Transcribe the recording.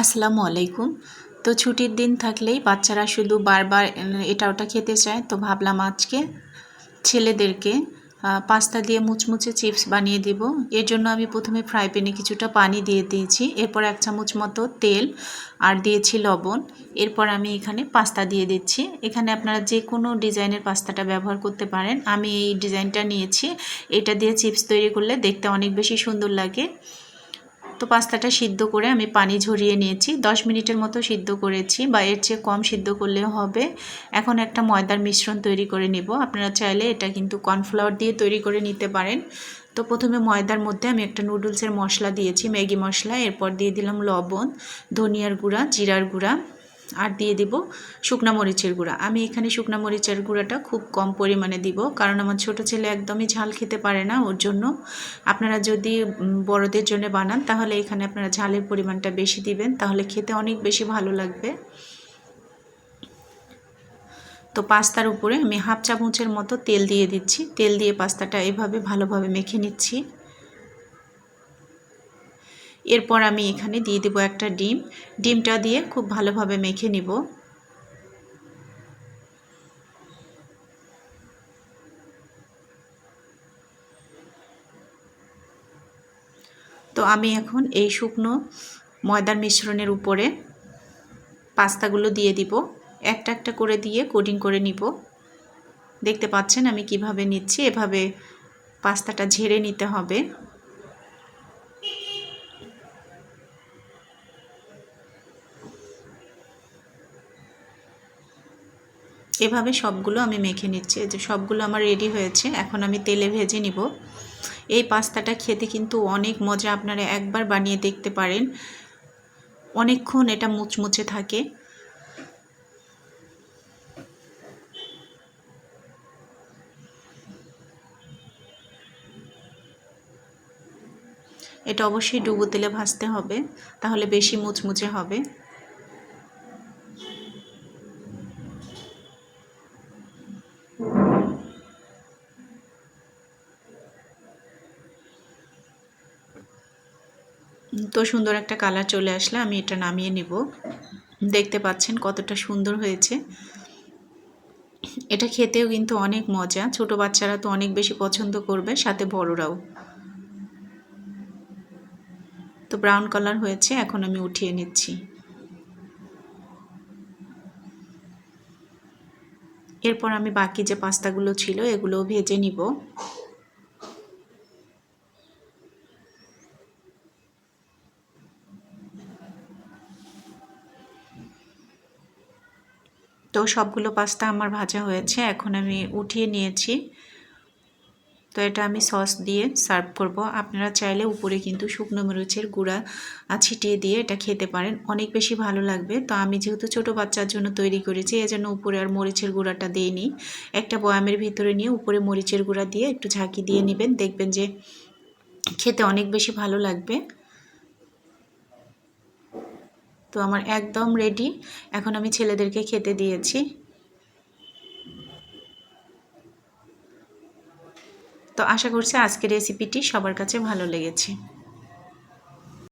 আসসালামু আলাইকুম। তো ছুটির দিন থাকলেই বাচ্চারা শুধু বারবার এটা ওটা খেতে চায়। তো ভাবলাম আজকে ছেলেদেরকে পাস্তা দিয়ে মুচমুচে চিপস বানিয়ে দিব। এর জন্য আমি প্রথমে ফ্রাই প্যানে কিছুটা পানি দিয়ে দিয়েছি। এরপর এক চামচ মতো তেল আর দিয়েছি লবণ। এরপর আমি এখানে পাস্তা দিয়ে দিচ্ছি। এখানে আপনারা যে কোনো ডিজাইনের পাস্তাটা ব্যবহার করতে পারেন। আমি এই ডিজাইনটা নিয়েছি। এটা দিয়ে চিপস তৈরি করলে দেখতে অনেক বেশি সুন্দর লাগে। তো পাস্তাটা সিদ্ধ করে আমি পানি ঝরিয়ে নিয়েছি। 10 মিনিটের মতো সিদ্ধ করেছি বা এর চেয়ে কম সিদ্ধ করলেও হবে। এখন একটা ময়দার মিশ্রণ তৈরি করে নেব। আপনারা চাইলে এটা কিন্তু কর্নফ্লাওয়ার দিয়ে তৈরি করে নিতে পারেন। তো প্রথমে ময়দার মধ্যে আমি একটা নুডলসের মশলা দিয়েছি, ম্যাগি মশলা। এরপর দিয়ে দিলাম লবণ, ধনিয়ার গুঁড়া, জিরার গুঁড়া। আর দিয়ে দিব শুকনা মরিচের গুঁড়া। আমি এখানে শুকনা মরিচের গুঁড়াটা খুব কম পরিমাণে দিব, কারণ আমার ছোট ছেলে একদমই ঝাল খেতে পারে না ওর জন্য। আপনারা যদি বড়দের জন্য বানান, তাহলে এখানে আপনারা ঝালের পরিমাণটা বেশি দিবেন, তাহলে খেতে অনেক বেশি ভালো লাগবে। তো পাস্তার উপরে আমি হাফ চামচের মতো তেল দিয়ে দিচ্ছি। তেল দিয়ে পাস্তাটা এভাবে ভালোভাবে মেখে নিচ্ছি। এরপর আমি এখানে দিয়ে দেবো একটা ডিম। ডিমটা দিয়ে খুব ভালোভাবে মেখে নিব। তো আমি এখন এই শুকনো ময়দার মিশ্রণের উপরে পাস্তাগুলো দিয়ে দিব। একটা একটা করে দিয়ে কোডিং করে নিব। দেখতে পাচ্ছেন আমি কীভাবে নিচ্ছি? এভাবে পাস্তাটা ঝেড়ে নিতে হবে। এভাবে সবগুলো আমি মেখে নিচ্ছি। যে সবগুলো আমার রেডি হয়েছে, এখন আমি তেলে ভেজে নিব। এই পাস্তাটা খেতে কিন্তু অনেক মজা, আপনারা একবার বানিয়ে দেখতে পারেন। অনেকক্ষণ এটা মুচমুচে থাকে। এটা অবশ্যই ডুবো তেলে ভাজতে হবে, তাহলে বেশি মুচমুচে হবে। তো সুন্দর একটা কালার চলে আসলে আমি এটা নামিয়ে নিব। দেখতে পাচ্ছেন কতটা সুন্দর হয়েছে। এটা খেতেও কিন্তু অনেক মজা। ছোট বাচ্চারা তো অনেক বেশি পছন্দ করবে, সাথে বড়রাও। তো ব্রাউন কালার হয়েছে, এখন আমি উঠিয়ে নিচ্ছি। এরপর আমি বাকি যে পাস্তাগুলো ছিল এগুলো ভেজে নিব। তো সবগুলো পাস্তা আমার ভাজা হয়েছে, এখন আমি উঠিয়ে নিয়েছি। তো এটা আমি সস দিয়ে সার্ভ করব। আপনারা চাইলে উপরে কিন্তু শুকনো মরিচের গুঁড়া ছিটিয়ে দিয়ে এটা খেতে পারেন। অনেক বেশি ভালো লাগবে। তো আমি যেহেতু ছোট বাচ্চার জন্য তৈরি করেছি, এজন্য উপরে আর মরিচের গুঁড়াটা দিইনি। একটা বয়ামের ভিতরে নিয়ে উপরে মরিচের গুঁড়া দিয়ে একটু ঝাঁকি দিয়ে নেবেন। দেখবেন যে খেতে অনেক বেশি ভালো লাগবে। তো আমার একদম রেডি এখন আমি ছেলেদেরকে খেতে দিয়েছি। তো আশা করছি আজকের রেসিপিটি সবার কাছে ভালো লেগেছে।